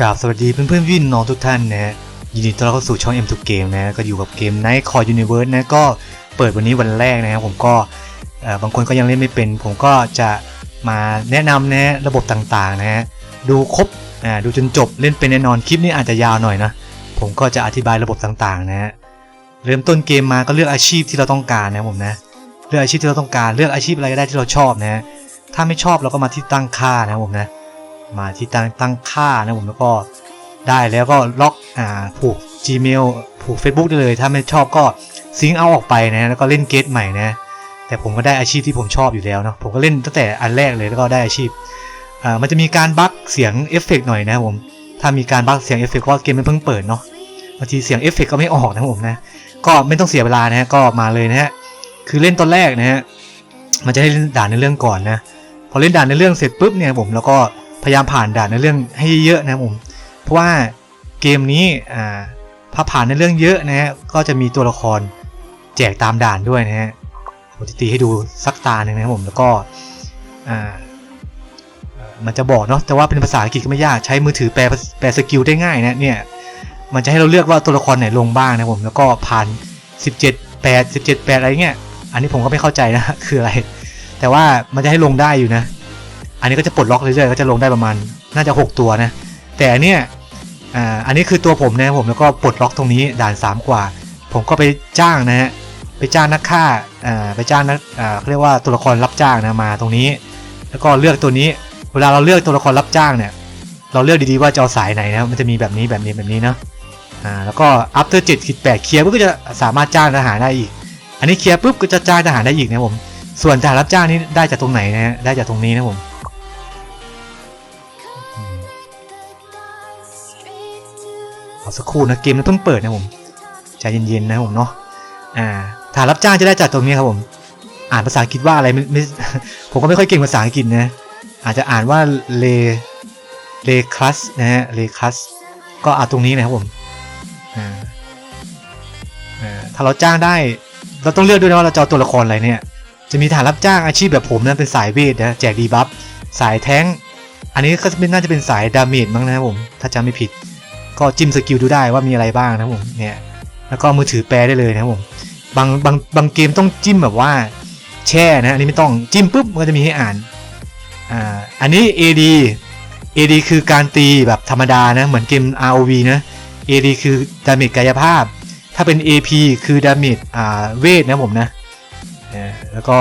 กราบสวัสดีเพื่อนเพื่อนๆพี่น้องทุกท่านนะฮะยินดีต้อนรับเข้าสู่ช่อง M2 Game นะก็อยู่กับเกม Night Core Universe นะก็เปิดวันนี้วันแรกนะครับผมก็บางคนก็ยังเล่นไม่เป็น ผมก็จะมาแนะนำนะระบบต่างๆนะฮะดูครบอ่าดูจนจบเล่นเป็นแน่นอนคลิปนี้อาจจะยาวหน่อยนะผมก็จะอธิบายระบบต่างๆนะฮะเริ่มต้นเกมมาก็เลือกอาชีพที่เราต้องการนะผมนะเลือกอาชีพที่เราต้องการเลือกอาชีพอะไรก็ได้ที่เราชอบนะฮะถ้าไม่ชอบเราก็มาที่ตั้งค่านะผมนะ มาที่ตั้งตั้งค่านะผมแล้วก็ได้แล้วก็ล็อกอ่าผูก Gmail ผูก Facebook ได้เลย ถ้าไม่ชอบก็ซิงเอาออกไปนะแล้วก็เล่นเกตใหม่นะแต่ผมก็ได้อาชีพที่ผมชอบอยู่แล้วเนาะผมก็เล่นตั้งแต่อันแรกเลยแล้วก็ได้อาชีพอ่ามันจะมีการบั๊กเสียงเอฟเฟกต์หน่อยนะผมถ้ามีการบั๊กเสียงเอฟเฟกต์เพราะเกมมันเพิ่งเปิดเนาะบางทีเสียงเอฟเฟกต์ก็ไม่ออกนะผมนะก็ไม่ต้องเสียเวลานะฮะก็มาเลยนะฮะคือเล่นตอนแรกนะฮะมันจะให้ด่านในเรื่องก่อนนะพอเล่นด่านในเรื่องเสร็จปุ๊บเนี่ยผมแล้วก็ พยายามผ่านด่านในเรื่องให้เยอะนะผมเพราะว่าเกมนี้อ่าถ้าผ่านในเรื่องเยอะนะฮะก็จะมีตัวละครแจกตามด่านด้วยนะฮะผมจะตีให้ดูสักตาหนึ่งนะครับผมแล้วก็อ่ามันจะบอกเนาะแต่ว่าเป็นภาษาอังกฤษก็ไม่ยากใช้มือถือแปลแปลสกิลได้ง่ายนะเนี่ยมันจะให้เราเลือกว่าตัวละครไหนลงบ้างนะครับผมแล้วก็ผ่าน 17 8 17 8อะไรเงี้ยอันนี้ผมก็ไม่เข้าใจนะคืออะไร แต่ว่ามันจะให้ลงได้อยู่นะ อันนี้ก็จะปลดล็อกเรื่อยๆก็จะลงได้ประมาณน่าจะ 6 ตัวนะ แต่อันเนี้ยอ่าอันนี้คือตัวผมนะผมแล้วก็ปลดล็อกตรงนี้ด่าน 3 กว่า ผมก็ไปจ้างนะฮะไปจ้างนักฆ่าอ่าไปจ้างนักอ่าเขาเรียกว่าตัวละครรับจ้างนะมาตรงนี้ แล้วก็เลือกตัวนี้ เวลาเราเลือกตัวละครรับจ้างเนี่ย เราเลือกดีๆว่าจะเอาสายไหนนะมันจะมีแบบนี้แบบนี้แบบนี้เนาะอ่าแล้วก็ after 7ขีด8เคลียร์ปุ๊บก็จะสามารถจ้างทหารได้อีก อันนี้เคลียร์ปุ๊บก็จะจ้างทหารได้อีกนะผมส่วนทหารรับจ้างนี่ได้จากตรงไหนนะได้จากตรงนี้นะผม อสักครู่นะเกมมันเพิ่งเปิดนะผมใจเย็นๆนะผมเนาะอ่าฐานรับจ้างจะได้จากตรงนี้ครับผม อ่านภาษาอังกฤษว่าอะไรไม่ไม่ผมก็ไม่ค่อยเก่งภาษาอังกฤษนะอาจจะอ่านว่าเลเลคัสนะฮะเลคัสก็อ่านตรงนี้นะครับผมอ่าถ้าเราจ้างได้ เราต้องเลือกด้วยนะว่าเราจะเอาตัวละครอะไรเนี่ย จะมีฐานรับจ้างอาชีพแบบผมนะเป็นสายเวทนะแจกดีบัฟสายแท้ง อันนี้ก็เป็นน่าจะเป็นสายดาเมจมั้งนะครับผม ถ้าจำไม่ผิด ก็จิ้มสกิลดูได้ว่ามีอะไรบ้างนะผมเนี่ยแล้วก็มือถือแปลได้เลยนะผมบางบางบางเกมต้องจิ้มแบบว่าแช่นะอันนี้ไม่ต้องจิ้มปุ๊บมันก็จะมีให้อ่านอ่าอันนี้ AD AD คือการตีแบบธรรมดานะเหมือนเกม ROV นะ AD คือดาเมจกายภาพ ถ้าเป็น AP คือดาเมจอ่าเวทนะผมนะแล้วก็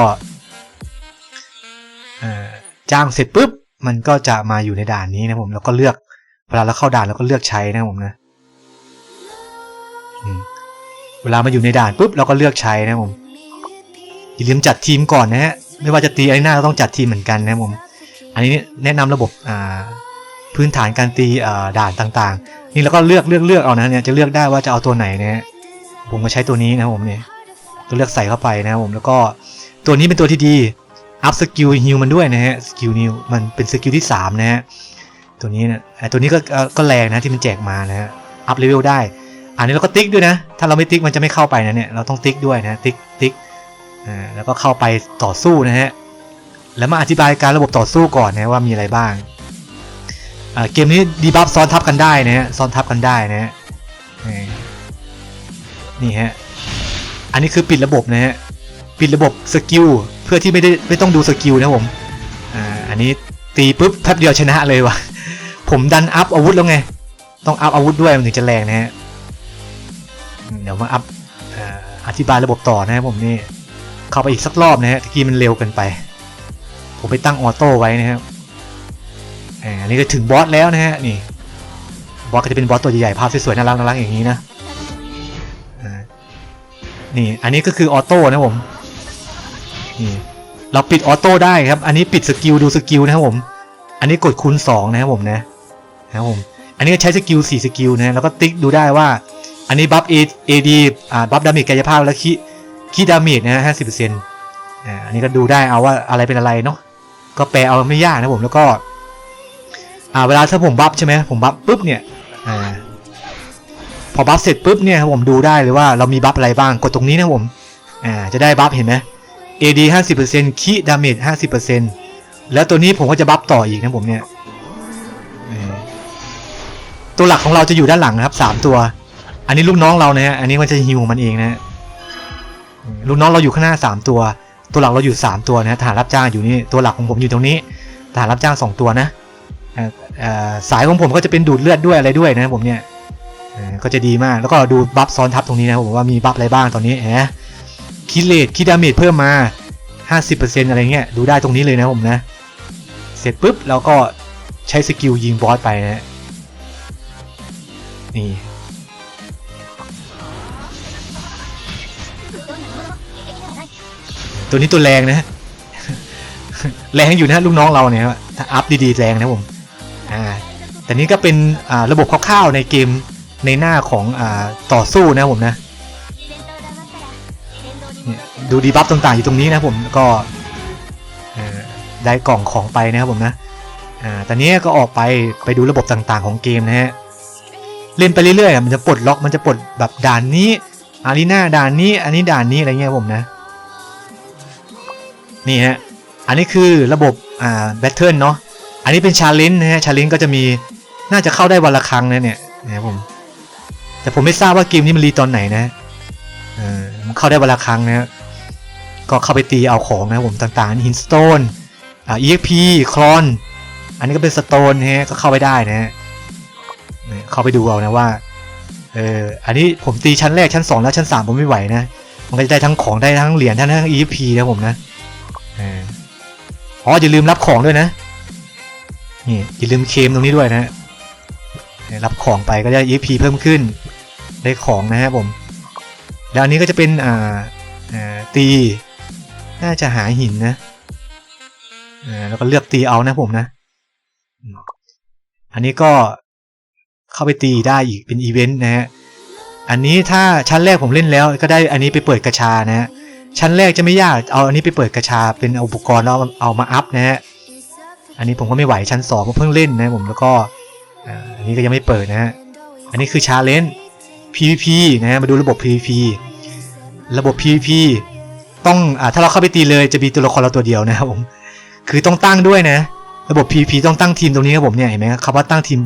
จ้างเสร็จปุ๊บมันก็จะมาอยู่ในด่านนี้นะผมแล้วก็เลือก เวลาเราเข้าด่านเราก็เลือกใช้นะผมนะเวลามาอยู่ในด่านปุ๊บเราก็เลือกใช้นะผมอย่าลืมจัดทีมก่อนนะฮะไม่ว่าจะตีอะไรหน้าเราต้องจัดทีมเหมือนกันนะผมอันนี้แนะนำระบบอ่าพื้นฐานการตีด่านต่างๆ นี่เราก็เลือกเลือกเลือกเอานะเนี่ยจะเลือกได้ว่าจะเอาตัวไหนนะฮะผมก็ใช้ตัวนี้นะผมเนี่ยก็เลือกใส่เข้าไปนะผมแล้วก็ตัวนี้เป็นตัวที่ดีอัพสกิลฮิวมันด้วยนะฮะสกิลนิวมันเป็นสกิลที่สามนะฮะ ตัวนี้เนะไอตัวนี้ก็ก็แรงนะที่มันแจกมานะฮะอัพเลเวลได้ อันนี้เราก็ติ๊กด้วยนะ ถ้าเราไม่ติ๊กมันจะไม่เข้าไปนะเนี่ยเราต้องติ๊กด้วยนะติ๊กติ๊กอ่าแล้วก็เข้าไปต่อสู้นะฮะแล้วมาอธิบายการระบบต่อสู้ก่อนนะว่ามีอะไรบ้างอ่าเกมนี้ดีบัฟซ้อนทับกันได้นะฮะซ้อนทับกันได้นะฮะนี่ฮะอันนี้คือปิดระบบนะฮะปิดระบบสกิลเพื่อที่ไม่ได้ไม่ต้องดูสกิลนะผมอ่าอันนี้ตีปุ๊บแป๊บเดียวชนะเลยว่ะ ผมดันอัพอาวุธแล้วไง ต้องอัพอาวุธด้วยมันถึงจะแรงนะฮะ เดี๋ยวมาอัพอธิบายระบบต่อนะครับผมนี่ เข้าไปอีกสักรอบนะฮะตะกี้มันเร็วเกินไป ผมไปตั้งออโต้ไว้นะครับอันนี้ก็ถึงบอสแล้วนะฮะนี่บอสก็จะเป็นบอสตัวใหญ่ๆภาพสวยๆน่ารักน่ารักอย่างนี้นะนี่อันนี้ก็คือออโต้นะผมนี่เราปิดออโต้ได้ครับ อันนี้ปิดสกิลดูสกิลนะครับผม อันนี้กดคูณ2นะครับผมนะ นะครับผม อันนี้ก็ใช้สกิล4สกิลนะแล้วก็ติ๊กดูได้ว่า อันนี้บัฟ A AD อ่าบัฟดาเมจกายภาพแล้วคีคีดาเมจนะฮะห้าสิบเปอร์เซ็นต์อ่าอันนี้ก็ดูได้เอาว่าอะไรเป็นอะไรเนาะก็แปลเอาไม่ยากนะผมแล้วก็ อ่าเวลาถ้าผมบัฟใช่ไหมผมบัฟปุ๊บเนี่ยอ่าพอบัฟเสร็จปุ๊บเนี่ยผมดูได้เลยว่าเรามีบัฟอะไรบ้างกดตรงนี้นะผมอ่าจะได้บัฟเห็นไหม AD 50%คีดาเมจ50%แล้วตัวนี้ผมก็จะบัฟต่ออีกนะผมเนี่ย ตัวหลักของเราจะอยู่ด้านหลังนะครับสามตัว อันนี้ลูกน้องเรานะฮะอันนี้มันจะฮิวมันเองนะฮะลูกน้องเราอยู่ข้างหน้าสามตัว ตัวหลักเราอยู่สามตัวนะทหารรับจ้างอยู่นี่ตัวหลักของผมอยู่ตรงนี้ทหารรับจ้างสองตัวนะอ่อเอ่อสายของผมก็จะเป็นดูดเลือดด้วยอะไรด้วยนะผมเนี่ยก็จะดีมากแล้วก็ดูบัฟซ้อนทับตรงนี้นะผมว่ามีบัฟอะไรบ้างตอนนี้ฮะคิดเลทคิดดาเมจเพิ่มมา 50%อะไรเงี้ยดูได้ตรงนี้เลยนะผมนะ เสร็จปุ๊บเราก็ใช้สกิลยิงบอสไปนะฮะ นี่ ตัวนี้ตัวแรงนะ แรงอยู่นะลูกน้องเราเนี่ยถ้าอัพดีๆแรงนะผมอ่าแต่นี้ก็เป็นระบบคร่าวๆในเกมในหน้าของอต่อสู้นะผมนะดูดีบัฟต่างๆอยู่ตรงนี้นะผมก็ได้กล่องของไปนะครับผมนะอ่าตอนนี้ก็ออกไปไปดูระบบต่างๆของเกมนะฮะ เล่นไปเรื่อยๆมันจะปลดล็อกมันจะปลดแบบด่านนี้อารีนาด่านนี้ อันนี้ด่านนี้อะไรเงี้ยผมนะ นี่ฮะอันนี้คือระบบอ่าแบทเทิลเนาะอันนี้เป็นชาเลนจ์นะฮะชาเลนจ์ก็จะมีน่าจะเข้าได้วันละครั้งนะเนี่ยนะครับผม แต่ผมไม่ทราบว่าเกมนี้มันรีตอนไหนนะเออมันเข้าได้วันละครั้งนะก็เข้าไปตีเอาของนะผมต่างๆหินสโตนอ่า EXP คลอนอันนี้ก็เป็นสโตนฮะก็เข้าไปได้นะฮะ เข้าไปดูเอานะว่าเอออันนี้ผมตีชั้นแรกชั้นสองแล้วชั้นสามผมไม่ไหวนะมันก็จะได้ทั้งของได้ทั้งเหรียญได้ทั้ง EXP นะผมนะอ๋ออย่าลืมรับของด้วยนะนี่อย่าลืมเคมตรงนี้ด้วยนะรับของไปก็จะ EP เพิ่มขึ้น ได้ของนะฮะผม แล้วอันนี้ก็จะเป็นอ่าตีน่าจะหาหินนะอ่าแล้วก็เลือกตีเอานะผมนะ อันนี้ก็ เข้าไปตีได้อีกเป็นอีเวนต์นะฮะอันนี้ถ้าชั้นแรกผมเล่นแล้วก็ได้อันนี้ไปเปิดกระชานะฮะชั้นแรกจะไม่ยากเอาอันนี้ไปเปิดกระชาเป็นอุปกรณ์แล้วเอาเอามาอัพนะฮะอันนี้ผมก็ไม่ไหวชั้นสองผมเพิ่งเล่นนะผมแล้วก็อันนี้ก็ยังไม่เปิดนะฮะอันนี้คือชาเลนจ์ PVP นะฮะมาดูระบบ PVP ระบบ PVP ต้องอ่าถ้าเราเข้าไปตีเลยจะมีตัวละครเราตัวเดียวนะครับผมคือต้องตั้งด้วยนะ ระบบ PVP ต้องตั้งทีมตรงนี้ครับผมเนี่ยเห็นไหมครับคำว่าตั้งทีม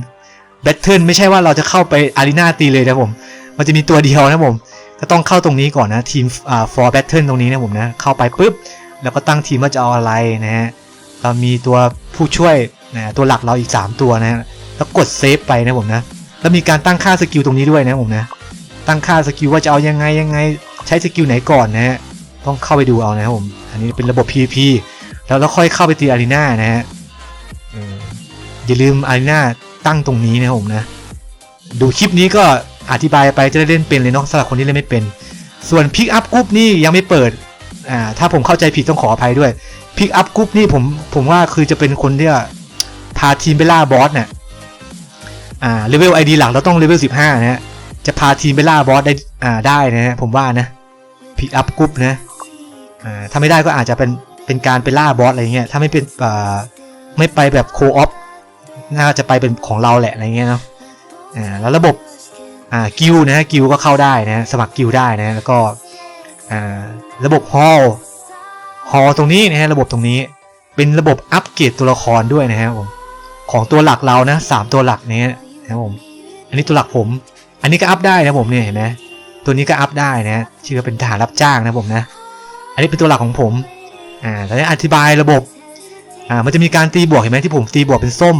Battle ไม่ใช่ว่าเราจะเข้าไปอารีนาตีเลยนะผม มันจะมีตัวเดียวนะผมก็ต้องเข้าตรงนี้ก่อนนะทีมอ่า for battle ตรงนี้นะผมนะ เข้าไปปุ๊บ แล้วก็ตั้งทีมว่าจะเอาอะไรนะฮะเรามีตัวผู้ช่วยนะตัวหลักเราอีก 3 ตัวนะฮะแล้วกดเซฟไปนะผมนะ แล้วมีการตั้งค่าสกิลตรงนี้ด้วยนะผมนะ ตั้งค่าสกิลว่าจะเอายังไงยังไง ใช้สกิลไหนก่อนนะฮะต้องเข้าไปดูเอานะครับผม อันนี้เป็นระบบ PVP แล้วเราค่อยเข้าไปตีอารีนานะฮะอย่าลืมอารีนา ตั้งตรงนี้นะผมนะ ดูคลิปนี้ก็อธิบายไปจะได้เล่นเป็นเลยเนาะสำหรับคนที่เล่นไม่เป็น ส่วนพิกอัพกรุ๊ปนี่ยังไม่เปิดอ่าถ้าผมเข้าใจผิดต้องขออภัยด้วยพิกอัพกรุ๊ปนี่ผมผมว่าคือจะเป็นคนที่พาทีมไปล่าบอสเนี่ยอ่าเลเวลไอดีหลักเราต้องเลเวลสิบห้านะฮะจะพาทีมไปล่าบอสได้อ่าได้นะฮะผมว่านะพิกอัพกรุ๊ปนะอ่าถ้าไม่ได้ก็อาจจะเป็นเป็นการไปล่าบอสอะไรเงี้ยถ้าไม่เป็นอ่าไม่ไปแบบโคออฟ น่าจะไปเป็นของเราแหละอะไรเงี้ยเนาะอ่าแล้วระบบอ่ากิลนะฮะกิลก็เข้าได้นะสมัครกิลได้นะแล้วก็อ่าระบบฮอลฮอลตรงนี้นะฮะระบบตรงนี้เป็นระบบอัปเกรดตัวละครด้วยนะฮะผมของตัวหลักเรานะสามตัวหลักเนี้ยนะครับผมอันนี้ตัวหลักผม อันนี้ก็อัพได้นะผมเนี่ยเห็นไหมตัวนี้ก็อัพได้นะชื่อเป็นทหารรับจ้างนะผมนะอันนี้เป็นตัวหลักของผมอ่าแล้วอธิบายระบบอ่ามันจะมีการตีบวกเห็นไหมที่ผมตีบวกเป็นส้ม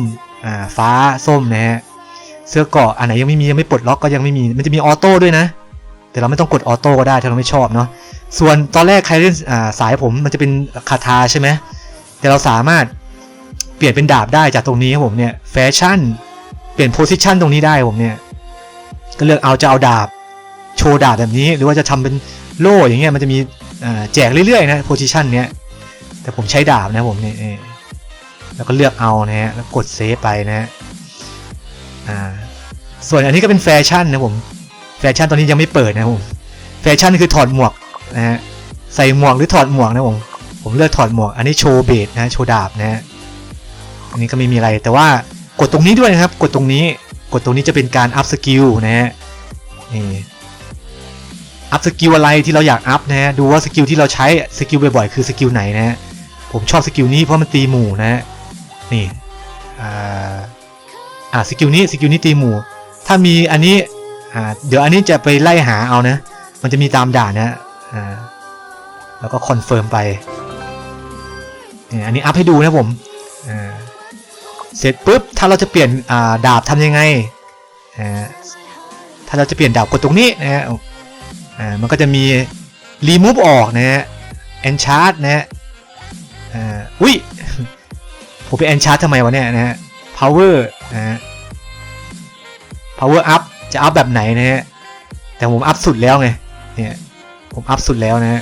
ฟ้าส้มนะฮะเสื้อเกาะอันไหนยังไม่มียังไม่ปลดล็อกก็ยังไม่มีมันจะมีออโต้ด้วยนะ แต่เราไม่ต้องกดออโต้ก็ได้ถ้าเราไม่ชอบเนาะส่วนตอนแรกใครเล่นสายผมมันจะเป็นคาทาใช่ไหมแต่เราสามารถเปลี่ยนเป็นดาบได้จากตรงนี้ครับผมเนี่ยแฟชั่นเปลี่ยนโพสิชันตรงนี้ได้ผมเนี่ยก็เลือกเอาจะเอาดาบโชว์ดาบแบบนี้ หรือว่าจะทำเป็นโล่อย่างเงี้ยมันจะมีแจกเรื่อยๆนะโพสิชันเนี้ยแต่ผมใช้ดาบนะผมเนี่ย แล้วก็เลือกเอานะฮะแล้วกดเซฟไปนะฮะอ่าส่วนอันนี้ก็เป็นแฟชั่นนะผมแฟชั่นตอนนี้ยังไม่เปิดนะผมแฟชั่นคือถอดหมวกนะฮะใส่หมวกหรือถอดหมวกนะผมผมเลือกถอดหมวก อันนี้โชว์เบสนะโชว์ดาบนะฮะอันนี้ก็ไม่มีอะไรแต่ว่ากดตรงนี้ด้วยนะครับ กดตรงนี้กดตรงนี้จะเป็นการอัพสกิลนะฮะนี่อัพสกิลอะไรที่เราอยากอัพนะฮะดูว่าสกิลที่เราใช้สกิลบ่อยๆคือสกิลไหนนะฮะผมชอบสกิลนี้เพราะมันตีหมู่นะฮะ นี่อ่าอ่าสกิลนี้สกิลนี้ตีหมู่ ถ้ามีอันนี้อ่าเดี๋ยวอันนี้จะไปไล่หาเอานะ มันจะมีตามด่านนะอ่าแล้วก็คอนเฟิร์มไปอันนี้อัพให้ดูนะผมอ่าเสร็จปุ๊บถ้าเราจะเปลี่ยนาดาบทำยังไงถ้าเราจะเปลี่ยนดาบกดตรงนี้นะฮะมันก็จะมี remove ออกนะฮะ enchant นะฮะอุ้ย ผมไป enchant ทำไมวะเนี่ยนะฮะ power นะฮะ power up จะอัพแบบไหนนะฮะ แต่ผมอัพสุดแล้วไง เนี่ย ผมอัพสุดแล้วนะฮะ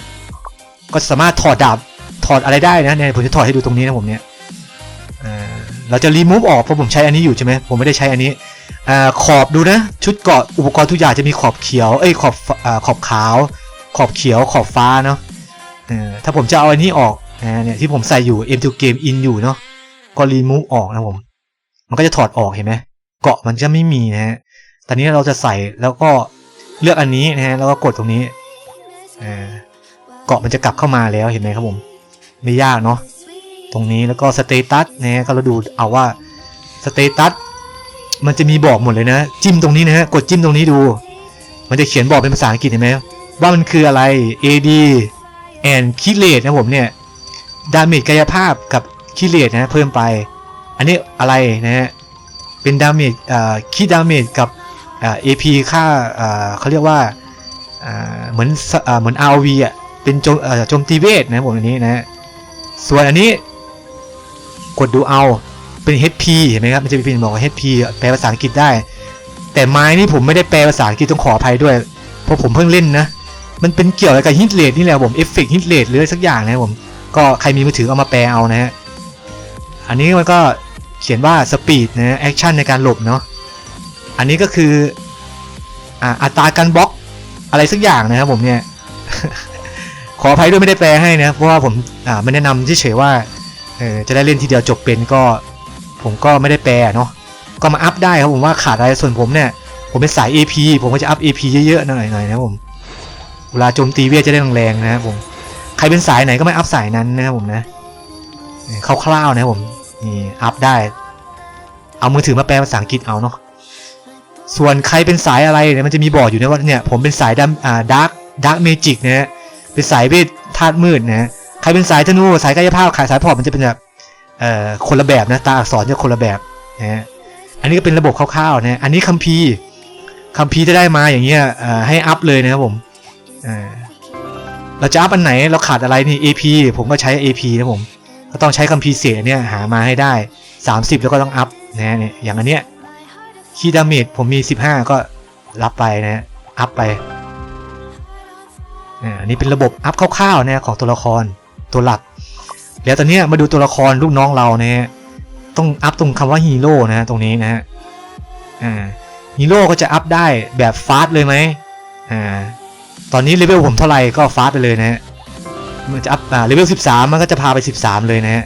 ก็สามารถถอดดาบ ถอดอะไรได้นะเนี่ยผมจะถอดให้ดูตรงนี้นะผมเนี่ยเราจะ remove ออกเพราะผมใช้อันนี้อยู่ใช่ไหมผมไม่ได้ใช้อันนี้อขอบดูนะ ชุดเกาะอุปกรณ์ทุกอย่างจะมีขอบเขียว เอ้ยขอบอขอบขาว ขอบเขียว ขอบฟ้าเนาะถ้าผมจะเอาอันนี้ออกเนี่ยที่ผมใส่อยู่ M2 Game In อยู่เนาะ ก็ remove ออกนะผม มันก็จะถอดออกเห็นไหมเกาะมันจะไม่มีนะฮะตอนนี้เราจะใส่แล้วก็เลือกอันนี้นะฮะแล้วก็กดตรงนี้อ่าเกาะมันจะกลับเข้ามาแล้วเห็นไหมครับผมไม่ยากเนาะตรงนี้แล้วก็สเตตัสนะฮะก็เราดูเอาว่าสเตตัสมันจะมีบอกหมดเลยนะ จิ้มตรงนี้นะฮะกดจิ้มตรงนี้ดู มันจะเขียนบอกเป็นภาษาอังกฤษเห็นไหมว่ามันคืออะไร AD and คิเลตนะผมเนี่ยดาเมจกายภาพกับ คิเลตนะเพิ่มไป อันนี้อะไรนะฮะเป็นดาเมจคีดาเมจกับเอ่า AP ค่าเขาเรียกว่าเหมือนเหมือน RV อะเป็นโจมโจมตีเวทนะผมอันนี้นะฮะส่วนอันนี้ กดดูเอาเป็น HP เห็นไหมครับมันจะมีพิมพ์บอกว่า HP แปลภาษาอังกฤษได้ แต่ไม้นี่ผมไม่ได้แปลภาษาอังกฤษต้องขออภัยด้วย เพราะผมเพิ่งเล่นนะ มันเป็นเกี่ยวอะไรกับฮิตเลทนี่แหละผมเอฟเฟกต์ฮิตเลทหรืออะไรสักอย่างนะผมก็ใครมีมือถือเอามาแปลเอานะฮะ อันนี้มันก็เขียนว่าสปีดนะแอคชั่นในการหลบเนาะอันนี้ก็คืออ่าอัตราการบล็อกอะไรสักอย่างนะครับผมเนี่ย ขออภัยด้วยไม่ได้แปลให้นะเพราะว่าผมอ่าไม่แนะนำเฉยว่าเออจะได้เล่นทีเดียวจบเป็นก็ ผมก็ไม่ได้แปลเนาะก็มาอัพได้ครับผมว่าขาดอะไรส่วนผมเนี่ย ผมเป็นสาย AP ผมก็จะอัพ AP เยอะๆหน่อยๆนะผมเวลาโจมตีเวทจะได้แรงๆนะครับผมใครเป็นสายไหนก็ไม่อัพสายนั้นนะครับผมนะ คร่าวๆนะครับผมนี่อัพได้ เอามือถือมาแปลภาษาอังกฤษเอาเนาะส่วนใครเป็นสายอะไรเนี่ยมันจะมีบอกอยู่นะว่าเนี่ยผมเป็นสายดัมอ่าดาร์กดาร์กเมจิกนะฮะเป็นสายเวทธาตุมืดนะฮะใครเป็นสายธนูสายกายภาพขายสายพอร์ตมันจะเป็นแบบเอ่อคนละแบบนะตาอักษรจะคนละแบบนะฮะอันนี้ก็เป็นระบบคร่าวๆนะอันนี้คัมภีร์คัมภีร์จะได้มาอย่างเงี้ยเอ่อให้อัพเลยนะครับผมอ่าเราจะอัพอันไหนเราขาดอะไรนี่ AP ผมก็ใช้ AP นะผม ก็ต้องใช้คัมภีร์เสียเนี่ยหามาให้ได้ 30 แล้วก็ต้องอัพนะฮะเนี่ยอย่างอันเนี้ยคีดาเมจผมมี 15 ก็รับไปนะฮะอัพไปอ่าอันนี้เป็นระบบอัพคร่าวๆนะของตัวละครตัวหลัก แล้วตอนเนี้ยมาดูตัวละครลูกน้องเรานะฮะต้องอัพตรงคำว่าฮีโร่นะฮะตรงนี้นะฮะอ่าฮีโร่ก็จะอัพได้แบบฟาสต์เลยไหมอ่าตอนนี้เลเวลผมเท่าไหร่ก็ฟาสต์ไปเลยนะฮะ มันจะอัพอ่าเลเวล13 มันก็จะพาไป 13 เลยนะฮะ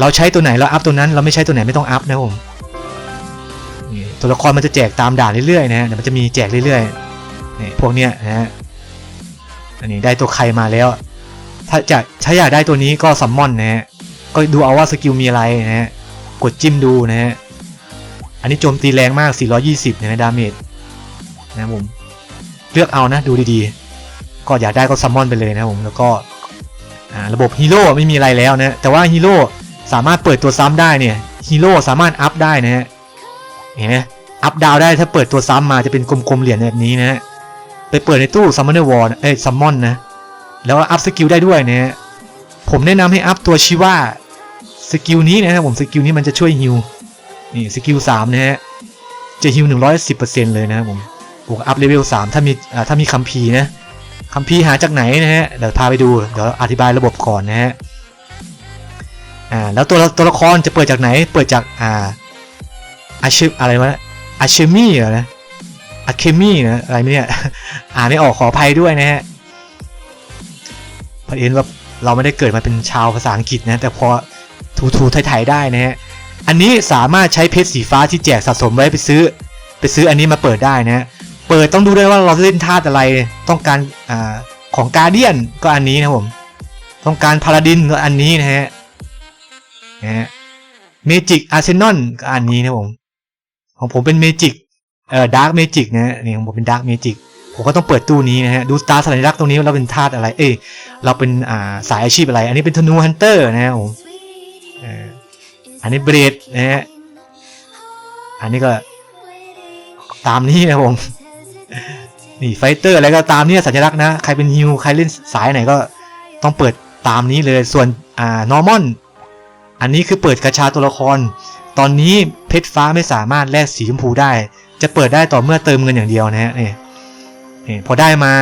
เราใช้ตัวไหนเราอัพตัวนั้นเราไม่ใช้ตัวไหนไม่ต้องอัพนะผมตัวละครมันจะแจกตามด่านเรื่อยๆนะฮะเดี๋ยวมันจะมีแจกเรื่อยๆนี่พวกเนี้ยนะฮะอันนี้ได้ตัวใครมาแล้ว ถ้าจะถ้าอยากได้ตัวนี้ก็ซัมมอนนะฮะก็ดูเอาว่าสกิลมีอะไรนะฮะกดจิ้มดูนะฮะอันนี้โจมตีแรงมาก 420นะดาเมจนะผมเลือกเอานะดูดีๆ ก็อยากได้ก็ซัมมอนไปเลยนะผมแล้วก็ ระบบฮีโร่ไม่มีอะไรแล้วนะแต่ว่าฮีโร่สามารถเปิดตัวซ้ำได้เนี่ยฮีโร่สามารถอัพได้นะฮะเห็นไหมอัพดาวได้ถ้าเปิดตัวซ้ำมาจะเป็นกลมๆเหรียญแบบนี้นะฮะไปเปิดในตู้ซัมมอนเนอร์วอลเอ้ยซัมมอนนะแล้วอัพสกิลได้ด้วยนะฮะผมแนะนำให้อัพตัวชิว่าสกิลนี้นะครับผมสกิลนี้มันจะช่วยฮิวนี่สกิลสามนะฮะจะฮิวหนึ่งร้อยสิบเปอร์เซ็นต์เลยนะครับผมบวกอัพเลเวลสามถ้ามีอ่าถ้ามีคัมภีร์นะ คัมภีร์หาจากไหนนะฮะ เดี๋ยวพาไปดู เดี๋ยวอธิบายระบบก่อนนะฮะ อ่า แล้วตัวตัวละครจะเปิดจากไหน เปิดจาก อ่า อาชิอะไรวะอาชิมี่เหรอนะอะเคมี่นะ อะไรเนี่ยอ่านไม่ออกขออภัยด้วยนะฮะพระเอ็นว่าเราไม่ได้เกิดมาเป็นชาวภาษาอังกฤษนะ แต่พอถูถูไถ่ๆได้นะฮะ อันนี้สามารถใช้เพชรสีฟ้าที่แจกสะสมไว้ไปซื้อ ไปซื้ออันนี้มาเปิดได้นะฮะ เปิดต้องดูด้วยว่าเราเล่นธาตุอะไรต้องการอ่าของการเดียนก็อันนี้นะผม ต้องการพาราดินก็อันนี้นะฮะนะฮะเมจิกอาร์เซนอลก็อันนี้นะผมของผมเป็นเมจิกเอ่อดาร์กเมจิกนะฮะนี่ของผมเป็นดาร์กเมจิกผมก็ต้องเปิดตู้นี้นะฮะดูตาสัญลักษณ์ตรงนี้เราเป็นธาตุอะไร เอ้ยเราเป็นอ่าสายอาชีพอะไร อันนี้เป็นธนูฮันเตอร์นะฮะผมอันนี้เบรดนะฮะอันนี้ก็ตามนี้นะผม นี่ไฟเตอร์อะไรก็ตามเนี่ยสัญลักษณ์นะ ใครเป็นฮิวใครเล่นสายไหนก็ต้องเปิดตามนี้เลยส่วนอ่านอร์มอนอันนี้คือเปิดกระชาตัวละคร ตอนนี้เพชรฟ้าไม่สามารถแลกสีชมพูได้ จะเปิดได้ต่อเมื่อเติมเงินอย่างเดียวนะฮะนี่นี่พอได้มา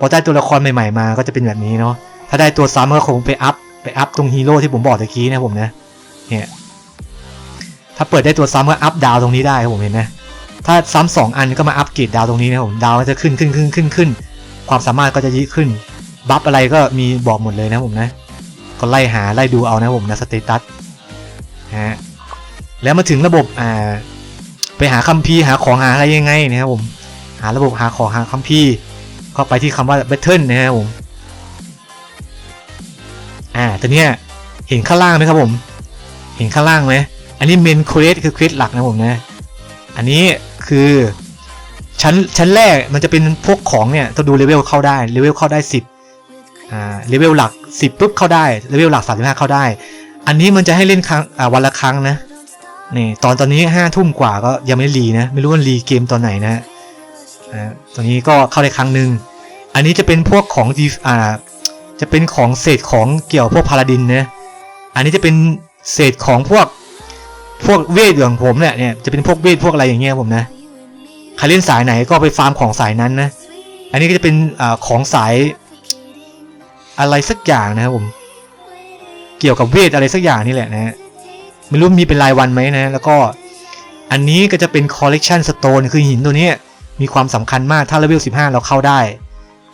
พอได้ตัวละครใหม่ๆมาก็จะเป็นแบบนี้เนาะถ้าได้ตัวซ้ำก็คงไปอัพไปอัพตรงฮีโร่ที่ผมบอกตะกี้นะผมนะเนี่ยถ้าเปิดได้ตัวซ้ำก็อัพดาวตรงนี้ได้ครับผมเห็นไหม ถ้าซ้ำสองอันก็มาอัพเกรดดาวตรงนี้นะผมดาวก็จะขึ้นขึ้นขึ้นขึ้นขึ้นความสามารถก็จะยิ่งขึ้น บัฟอะไรก็มีบอกหมดเลยนะผมนะ ก็ไล่หาไล่ดูเอานะผมนะสเตตัสฮะแล้วมาถึงระบบอ่าไปหาคัมภีร์หาของหาอะไรยังไงนะครับผมหาระบบหาของหาคัมภีร์ก็ไปที่คำว่า battle นะครับผมอ่าตัวเนี้ยเห็นข้างล่างไหมครับผม เห็นข้างล่างไหมอันนี้เมนเควสคือเควสหลักนะผมนะ อันนี้ คือ ชั้นชั้นแรกมันจะเป็นพวกของเนี่ยต้องดูเลเวลเข้าได้เลเวลเข้าได้ 10อ่าเลเวลหลัก 10ปุ๊บเข้าได้เลเวลหลัก35เข้าได้ อันนี้มันจะให้เล่นครั้งอ่าวันละครั้งนะนี่ตอนตอนนี้ห้าทุ่มกว่าก็ยังไม่รีนะ ไม่รู้ว่ารีเกมตอนไหนนะอ่าตอนนี้ก็เข้าได้ครั้งหนึ่งอันนี้จะเป็นพวกของดีอ่าจะเป็นของเศษของเกี่ยวพวกพาราดินนะอันนี้จะเป็นเศษของพวกพวกเวทอย่างผมเนี่ยเนี่ยจะเป็นพวกเวทพวกอะไรอย่างเงี้ยผมนะ ใครเล่นสายไหนก็ไปฟาร์มของสายนั้นนะ อันนี้ก็จะเป็นอของสายอะไรสักอย่างนะครับผม เกี่ยวกับเวทอะไรสักอย่างนี่แหละนะ ไม่รู้มีเป็นรายวันไหมนะ แล้วก็อันนี้ก็จะเป็น collection stone คือหินตัวนี้มีความสำคัญมากถ้าเลเวล15 เราเข้าได้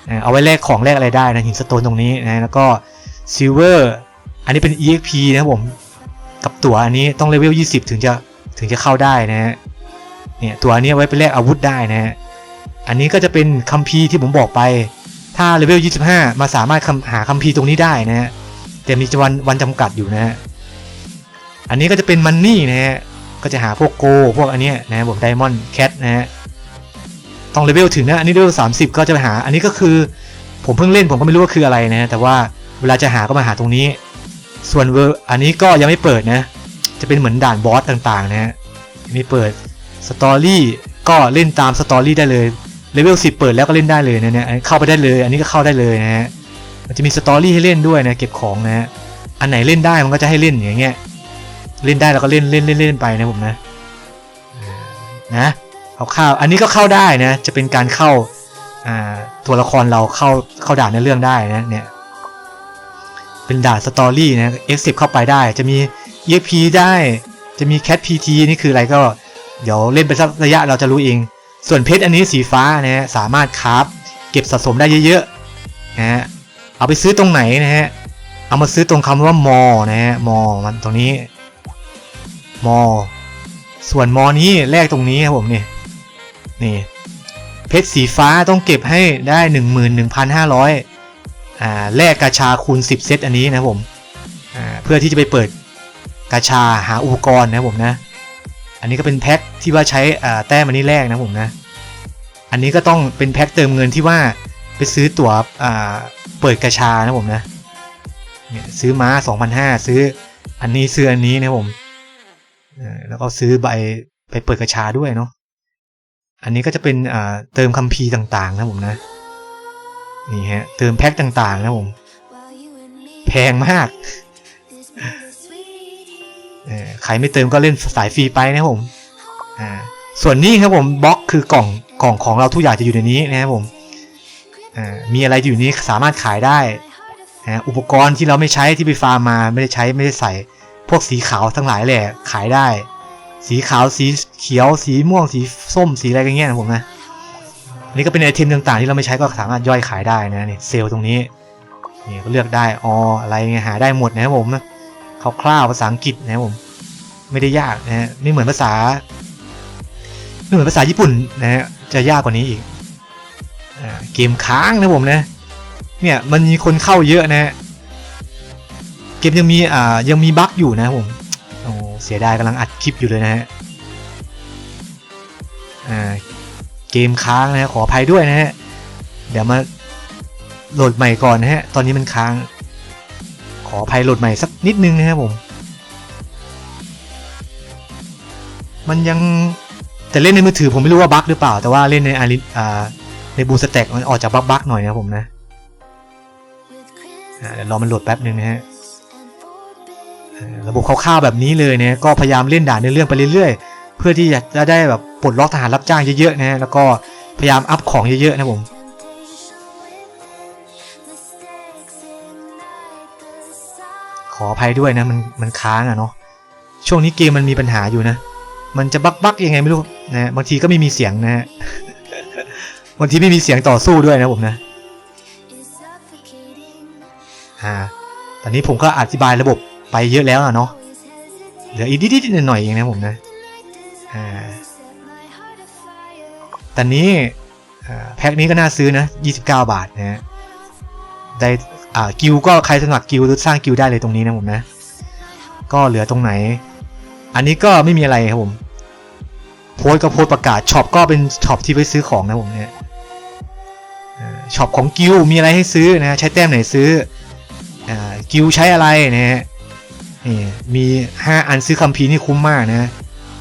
นะเอาไว้แลกของแลกอะไรได้นะหินสโตนตรงนี้นะแล้วก็ silver อันนี้เป็น exp นะครับผม กับตั๋วอันนี้ต้องเลเวล20 ถึงจะถึงจะเข้าได้นะฮะ เนี่ยตัวนี้ไว้ไปแลกอาวุธได้นะฮะอันนี้ก็จะเป็นคัมภีร์ที่ผมบอกไป ถ้าเลเวล 25 มาสามารถหาคัมภีร์ตรงนี้ได้นะฮะแต่มีวันวันจำกัดอยู่นะฮะอันนี้ก็จะเป็นมันนี่นะฮะก็จะหาพวกโก พวกอันเนี้ยนะผมไดมอนด์แคทนะฮะต้องเลเวลถึงนะอันนี้เลเวลสามสิบก็จะไปหา อันนี้ก็คือผมเพิ่งเล่นผมก็ไม่รู้ว่าคืออะไรนะ แต่ว่าเวลาจะหาก็มาหาตรงนี้ ส่วนเวอร์อันนี้ก็ยังไม่เปิดนะ จะเป็นเหมือนด่านบอสต่างๆนะฮะยังไม่เปิด สตอรี่ก็เล่นตามสตอรี่ได้เลยเลเวลสิบเปิดแล้วก็เล่นได้เลยนะเนี่ยเข้าไปได้เลย อันนี้ก็เข้าได้เลยนะฮะมันจะมีสตอรี่ให้เล่นด้วยนะเก็บของนะฮะอันไหนเล่นได้มันก็จะให้เล่นอย่างเงี้ยเล่นได้เราก็เล่นเล่นเล่นเล่นไปนะผมนะนะเอาเข้าอันนี้ก็เข้าได้นะจะเป็นการเข้าอ่าตัวละครเราเข้าเข้าด่านในเรื่องได้นะเนี่ยเป็นด่านสตอรี่นะ X10 เข้าไปได้จะมี EXP ได้จะมี Cat PT นี่คืออะไรก็ เดี๋ยวเล่นไปสักระยะเราจะรู้เอง ส่วนเพชรอันนี้สีฟ้านะฮะสามารถคราฟเก็บสะสมได้เยอะๆนะฮะเอาไปซื้อตรงไหนนะฮะเอามาซื้อตรงคำว่ามอนะฮะมอมันตรงนี้มอส่วนมอนี้แลกตรงนี้ครับผมนี่นี่เพชรสีฟ้าต้องเก็บให้ได้ 11,500อ่าแลกกาชาคูณ 10 เซตอันนี้นะผมอ่าเพื่อที่จะไปเปิดกาชาหาอุปกรณ์นะผมนะ อันนี้ก็เป็นแพ็คที่ว่าใช้แต้มอันนี้แลกนะผมนะ อันนี้ก็ต้องเป็นแพ็คเติมเงินที่ว่าไปซื้อตั๋วเปิดกาชานะผมนะเนี่ยซื้อม้า2,500ซื้ออันนี้ซื้ออันนี้นะผมแล้วก็ซื้อใบไปเปิดกระชาด้วยเนาะ อันนี้ก็จะเป็นเติมคัมภีร์ต่างๆ นะผมนะ นี่ฮะเติมแพ็คต่างๆ นะผม แพงมาก ใครไม่เติมก็เล่นสายฟรีไปนะผมส่วนนี้ครับผมบล็อกคือกล่องกล่องของเราทุกอย่างจะอยู่ในนี้นะครับผมมีอะไรอยู่นี้สามารถขายได้ อุปกรณ์ที่เราไม่ใช้ที่ไปฟาร์มมาไม่ได้ใช้ไม่ได้ใส่ พวกสีขาวทั้งหลายแหละขายได้ สีขาวสีเขียวสีม่วงสีส้มสีอะไรกันเงี้ยนะผมนะนนี้ก็เป็นไอเทมต่างๆ ที่เราไม่ใช้ก็สามารถย่อยขายได้นะนี่เซลล์ตรงนี้นี่ก็เลือกได้อออะไรเงี้ยหาได้หมดนะครับผม คร่าวๆภาษาอังกฤษนะครับผมไม่ได้ยากนะฮะไม่เหมือนภาษาไม่เหมือนภาษาญี่ปุ่นนะฮะจะยากกว่านี้อีกเกมค้างนะผมนะ เนี่ยมันมีคนเข้าเยอะนะฮะเกมยังมีอ่ายังมีบั๊กอยู่นะผมโอ้เสียดายกำลังอัดคลิปอยู่เลยนะฮะเกมค้างนะฮะขออภัยด้วยนะฮะเดี๋ยวมาโหลดใหม่ก่อนนะฮะตอนนี้มันค้าง ขออภัยโหลดใหม่สักนิดนึงนะครับผม มันยังแต่เล่นในมือถือผมไม่รู้ว่าบั๊กหรือเปล่า แต่ว่าเล่นในอาริอ่าในบูสแต็กมันออกจากบั๊กบั๊กหน่อยนะครับผมนะเดี๋ยวรอมันโหลดแป๊บนึงนะฮะระบบคร่าวๆแบบนี้เลยเนี่ยก็พยายามเล่นด่านในเรื่องไปเรื่อยๆ เพื่อที่จะได้แบบปลดล็อกทหารรับจ้างเยอะๆนะฮะแล้วก็พยายามอัพของเยอะๆนะผม ขออภัยด้วยนะมันมันค้างอะเนาะช่วงนี้เกมมันมีปัญหาอยู่นะ มันจะบักบักยังไงไม่รู้นะบางทีก็ไม่มีเสียงนะฮะบางทีไม่มีเสียงต่อสู้ด้วยนะผมนะอ่าตอนนี้ผมก็อธิบายระบบไปเยอะแล้วอะเนาะเหลืออีกนิดๆหน่อยๆเองนะผมนะอ่าตอนนี้แพ็คนี้ก็น่าซื้อนะ 29 บาทนะฮะได้ อ่ากิลก็ใครสมัครกิลหรือสร้างกิลได้เลยตรงนี้นะผมนะ ก็เหลือตรงไหน อันนี้ก็ไม่มีอะไรครับผม โพสก็โพสประกาศช็อปก็เป็นช็อปที่ไปซื้อของนะผมเนี่ยช็อปของกิลมีอะไรให้ซื้อนะใช้แต้มไหนซื้ออกิลใช้อะไรนะฮะนี่มี5อันซื้อคัมภีร์นี่คุ้มมากนะ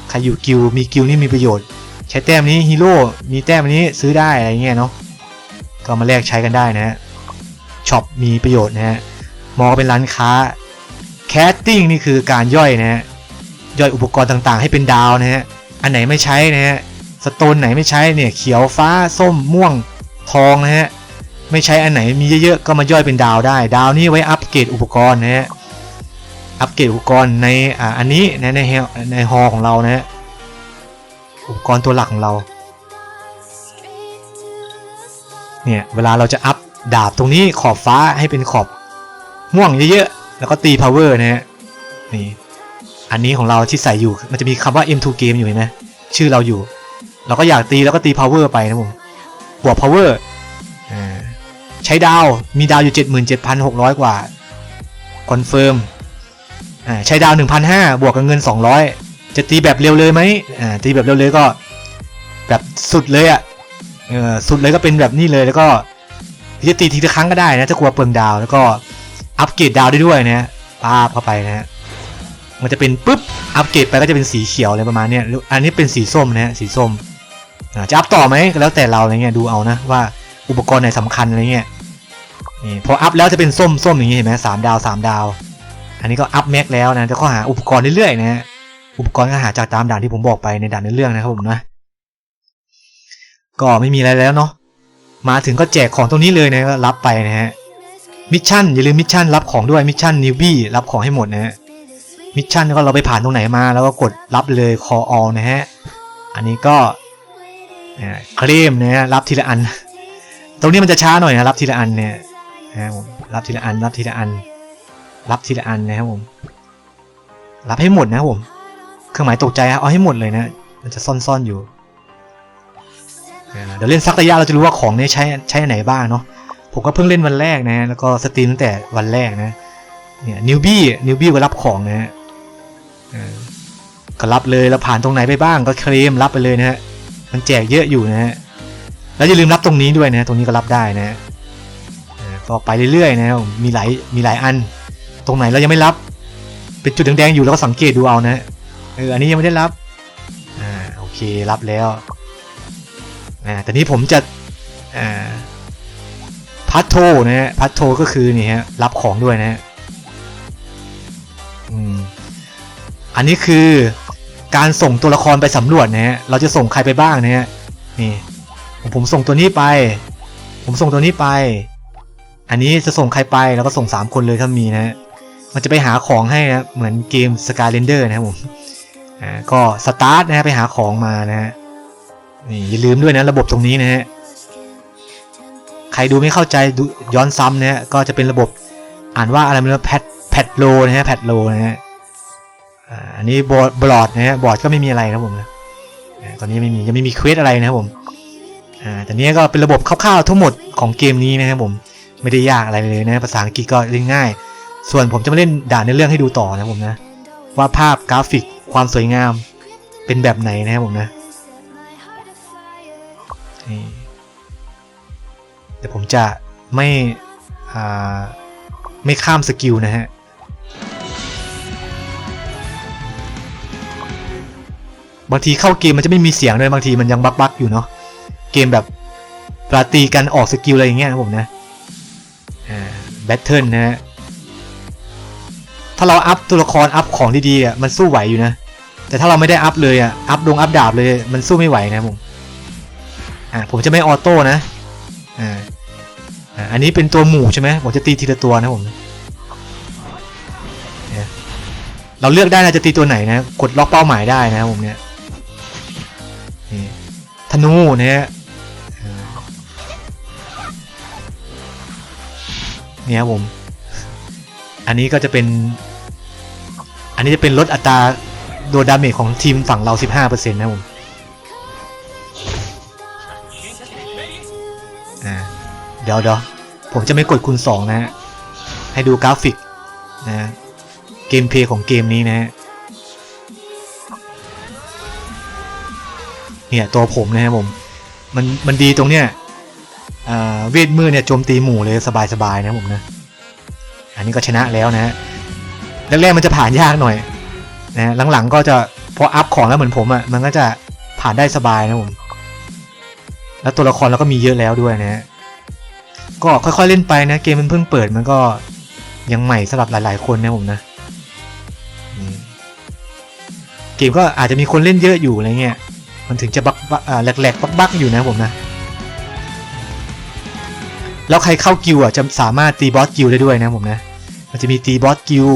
ใครอยู่กิลมีกิลนี่มีประโยชน์ ใช้แต้มนี้ฮีโร่มีแต้มนี้ซื้อได้อะไรเงี้ยเนาะก็มาแลกใช้กันได้นะฮะ ช็อปมีประโยชน์นะฮะมองเป็นร้านค้าแคสติ้งนี่คือการย่อยนะฮะย่อยอุปกรณ์ต่างๆ ให้เป็นดาวนะฮะอันไหนไม่ใช้นะฮะสโตนไหนไม่ใช้เนี่ยเขียวฟ้าส้มม่วงทองนะฮะไม่ใช้อันไหนมีเยอะๆก็มาย่อยเป็นดาวได้ ดาวนี่ไว้อัปเกรดอุปกรณ์นะฮะอัปเกรดอุปกรณ์ในอ่าอันนี้นะในฮในฮอของเรานะฮะอุปกรณ์ตัวหลักของเราเนี่ยเวลาเราจะอัพ ดาบตรงนี้ขอบฟ้าให้เป็นขอบม่วงเยอะๆ แล้วก็ตี power นะฮะนี่อันนี้ของเราที่ใส่อยู่มันจะมีคำว่า M2 Game อยู่เห็นไหมชื่อเราอยู่ เราก็อยากตีแล้วก็ตี power ไปนะผมบวก power อ่าใช้ดาวมีดาวอยู่ 77,600 กว่าคอนเฟิร์มใช้ดาว 1,500 บวกกับเงิน 200 จะตีแบบเร็วเลยไหมตีแบบเร็วเลยก็ แบบสุดเลยอะ่ะสุดเลยก็เป็นแบบนี้เลยแล้วก็ จะตีทีละครั้งก็ได้นะถ้ากลัวเปลืองดาวแล้วก็อัปเกรดดาวได้ด้วยนะปาบเข้าไปนะฮะมันจะเป็นปุ๊บอัปเกรดไปก็จะเป็นสีเขียวอะไรประมาณเนี้ยอันนี้เป็นสีส้มนะฮะสีส้มจะอัพต่อไหมก็แล้วแต่เราอะไรเงี้ยดูเอานะว่าอุปกรณ์ไหนสำคัญอะไรเงี้ยนี่พออัพแล้วจะเป็นส้มส้มอย่างงี้เห็นไหมสามดาวสามดาว อันนี้ก็อัพแม็กแล้วนะจะข้อหาอุปกรณ์เรื่อยๆนะฮะอุปกรณ์ก็หาจากตามด่านที่ผมบอกไปในด่านในเรื่องนะครับผมนะ ก็ไม่มีอะไรแล้วเนาะ มาถึงก็แจกของตรงนี้เลยนะรับไปนะฮะมิชชั่นอย่าลืมมิชชั่นรับของด้วยมิชชั่นนิวบี้รับของให้หมดนะฮะมิชชั่นก็เราไปผ่านตรงไหนมาแล้วก็กดรับเลย call all นะฮะอันนี้ก็เคลมนะฮะรับทีละอัน ตรงนี้มันจะช้าหน่อยนะรับทีละอันเนี่ยนะครับผมรับทีละอันรับทีละอัน รับทีละอันนะครับผมรับให้หมดนะครับผม เครื่องหมายตกใจเอาให้หมดเลยนะ มันจะซ่อนๆอยู่ เดี๋ยวเล่นสักระยะเราจะรู้ว่าของนี้ใช้ใช้ไหนบ้างเนาะผมก็เพิ่งเล่นวันแรกนะ แล้วก็สตรีมตั้งแต่วันแรกนะเนี่ยนิวบี้นิวบี้ก็รับของนะฮะก็รับเลยแล้วผ่านตรงไหนไปบ้างก็เคลมรับไปเลยนะฮะมันแจกเยอะอยู่นะฮะแล้วอย่าลืมรับตรงนี้ด้วยนะ ตรงนี้ก็รับได้นะฮะเออก็ไปเรื่อยๆนะมมีหลายมีหลายอัน ตรงไหนเรายังไม่รับ เป็นจุดแดงๆอยู่แล้วก็สังเกตดูเอานะเอออันนี้ยังไม่ได้รับอ่าโอเครับแล้ว อ่าแต่นี้ผมจะอ่าพัทโทนะฮะพัทโทก็คือนี่ฮะรับของด้วยนะฮะอืมอันนี้คือการส่งตัวละครไปสำรวจนะฮะเราจะส่งใครไปบ้างนะฮะนี่ผมส่งตัวนี้ไป ผมส่งตัวนี้ไป อันนี้จะส่งใครไปแล้วก็ส่งสามคนเลยถ้ามีนะฮะมันจะไปหาของให้นะเหมือนเกม Skylander นะครับผมอ่าก็สตาร์ทนะฮะไปหาของมานะฮะ นี่อย่าลืมด้วยนะระบบตรงนี้นะฮะใครดูไม่เข้าใจดูย้อนซ้ำนะฮะก็จะเป็นระบบอ่านว่าอะไรไม่รู้แพทแพทโลนะฮะแพทโลนะฮะอันนี้บอร์ดบอร์ดนะฮะบอร์ดก็ไม่มีอะไรครับผมนะตอนนี้ไม่มียังไม่มีเควสอะไรนะครับผมอ่าแต่นี้ก็เป็นระบบคร่าวๆทั้งหมดของเกมนี้นะครับผมไม่ได้ยากอะไรเลยนะภาษาอังกฤษก็เล่นง่าย ส่วนผมจะมาเล่นด่านในเรื่องให้ดูต่อนะครับผมนะว่าภาพกราฟิกความสวยงามเป็นแบบไหนนะครับผมนะ นี่แต่ผมจะไม่ไม่ข้ามสกิลนะฮะบางทีเข้าเกมมันจะไม่มีเสียงเลยบางทีมันยังบักบักอยู่เนาะเกมแบบปราตีกันออกสกิลอะไรอย่างเงี้ยนะผมนะแบทเทิลนะฮะถ้าเราอัพตัวละครอัพของดีๆอะมันสู้ไหวอยู่นะ แต่ถ้าเราไม่ได้อัพเลยอะอัพดงอัพดาบเลยมันสู้ไม่ไหวนะผม อ่าผมจะไม่ออโต้นะอ่าอันนี้เป็นตัวหมู่ใช่ไหมผมจะตีทีละตัวนะผมเราเลือกได้นะจะตีตัวไหนนะกดล็อกเป้าหมายได้นะผมเนี่ยธนูนะฮะอ่าเนี่ยผม อันนี้ก็จะเป็น อันนี้จะเป็นลดอัตราโดนดาเมจของทีมฝั่งเรา 15%นะผม เดี๋ยวเดี๋ยวผมจะไม่กดคูณ2นะฮะให้ดูกราฟิกนะฮะเกมเพลย์ของเกมนี้นะฮะเนี่ยตัวผมนะครับผมมันมันดีตรงเนี้ยอาเวทมือเนี่ยโจมตีหมู่เลยสบายๆนะผมนะ อันนี้ก็ชนะแล้วนะฮะแรกๆมันจะผ่านยากหน่อยนะหลังๆก็จะพออัพของแล้วเหมือนผมอะ่ะมันก็จะผ่านได้สบายนะผมแล้วตัวละครเราก็มีเยอะแล้วด้วยนะฮะ ก็ค่อยๆเล่นไปนะเกมมันเพิ่งเปิดมันก็ยังใหม่สำหรับหลาย ๆ คนนะผมนะเกมก็อาจจะมีคนเล่นเยอะอยู่อะไรเงี้ยมันถึงจะบักบักอ่าแหลกๆบักๆอยู่นะผมนะ แล้วใครเข้ากิวอะจะสามารถตีบอสกิวได้ด้วยนะผมนะ มันจะมีตีบอสกิล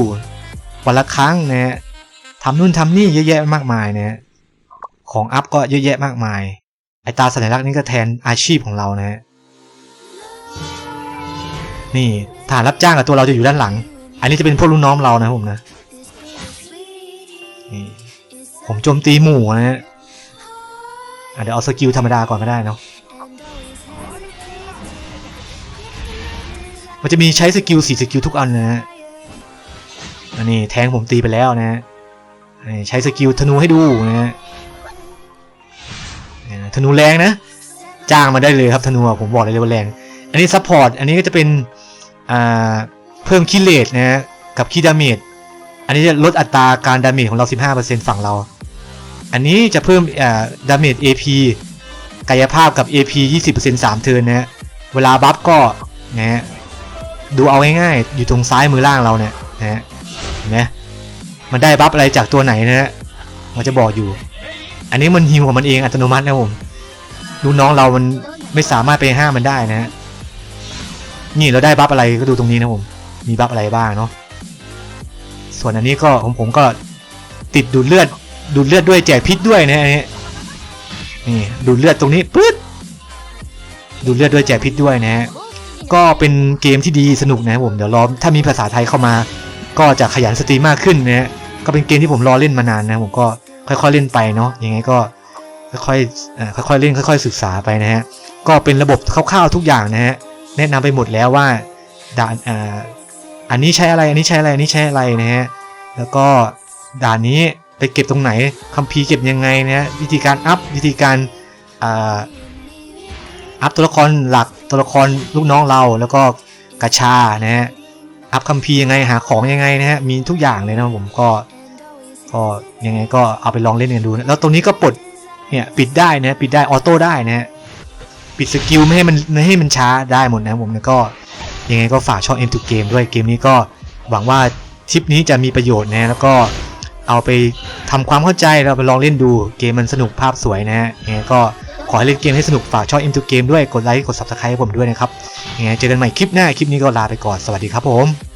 วันละครั้งนะฮะทำนู่นทำนี่เยอะแยะมากมายนะฮะของอัพก็เยอะแยะมากมาย ไอตาสัญลักษณ์นี้ก็แทนอาชีพของเรานะฮะ นี่ฐานรับจ้างกับตัวเราจะอยู่ด้านหลัง อันนี้จะเป็นพวกลูกน้องเรานะผมนะนี่ผมโจมตีหมู่นะฮะเดี๋ยวเอาสกิลธรรมดาก่อนก็ได้เนาะมันจะมีใช้สกิลสี่สกิลทุกอันนะฮะอันนี้แทงผมตีไปแล้วนะฮะใช้สกิลธนูให้ดูนะฮะธนูแรงนะ จ้างมาได้เลยครับธนูผมบอกเลยว่าแรง อันนี้ซัพพอร์ตอันนี้ก็จะเป็นเพิ่มคีเลตนะฮะกับคีดาเมจอันนี้จะลดอัตราการดาเมจของเรา 15%ฝั่งเรา อันนี้จะเพิ่มดาเมจ AP กายภาพกับ AP 20% 3 เทิร์นนะฮะเวลาบัฟก็นะฮะดูเอาง่ายๆ อยู่ตรงซ้ายมือล่างเราเนี่ยนะฮะเห็นไหมมันได้บัฟอะไรจากตัวไหนนะฮะมันจะบอกอยู่ อันนี้มันฮิวของมันเองอัตโนมัตินะผมลูกน้องเรามันไม่สามารถไปห้ามมันได้นะฮะ นี่เราได้บัฟอะไรก็ดูตรงนี้นะผม มีบัฟอะไรบ้างเนาะ ส่วนอันนี้ก็ของผมก็ติดดูดเลือด ดูดเลือดด้วยแจกพิษด้วยนะฮะอันนี้นี่ดูดเลือดตรงนี้ปึ๊ดดูดเลือดด้วยแจกพิษด้วยนะฮะก็เป็นเกมที่ดีสนุกนะครับผมเดี๋ยวรอถ้ามีภาษาไทยเข้ามา ก็จะขยันสตรีมมากขึ้นนะฮะก็เป็นเกมที่ผมรอเล่นมานานนะผมก็ค่อยๆเล่นไปเนาะยังไงก็ค่อยๆค่อยๆเล่นค่อย ๆ ศึกษาไปนะฮะก็เป็นระบบคร่าวๆทุกอย่างนะฮะ แนะนำไปหมดแล้วว่าด่านอ่าอันนี้ใช้อะไรอันนี้ใช้อะไรอันนี้ใช้อะไรนะฮะแล้วก็ด่านนี้ไปเก็บตรงไหนคัมภีร์เก็บยังไงนะวิธีการอัพวิธีการอ่าอัพตัวละครหลักตัวละครลูกน้องเราแล้วก็กระชานะฮะอัพคัมภีร์ยังไงหาของยังไงนะฮะมีทุกอย่างเลยนะผมก็ก็ยังไงก็เอาไปลองเล่นกันดูนะแล้วตรงนี้ก็ปลดเนี่ยปิดได้นะปิดได้ออโต้ได้นะฮะ ปิดสกิลไม่ให้มันไม่ให้มันช้าได้หมดนะผมแล้วก็ยังไงก็ฝากช่อง M2 Game ด้วยเกมนี้ก็หวังว่าทริปนี้จะมีประโยชน์นะแล้วก็เอาไปทำความเข้าใจเราไปลองเล่นดูเกมมันสนุกภาพสวยนะฮะยังไงก็ขอให้เล่นเกมให้สนุกฝากช่อง M2 Game ด้วยกดไลค์กด Subscribe ให้ผมด้วยนะครับยังไงเจอกันใหม่คลิปหน้าคลิปนี้ก็ลาไปก่อนสวัสดีครับผม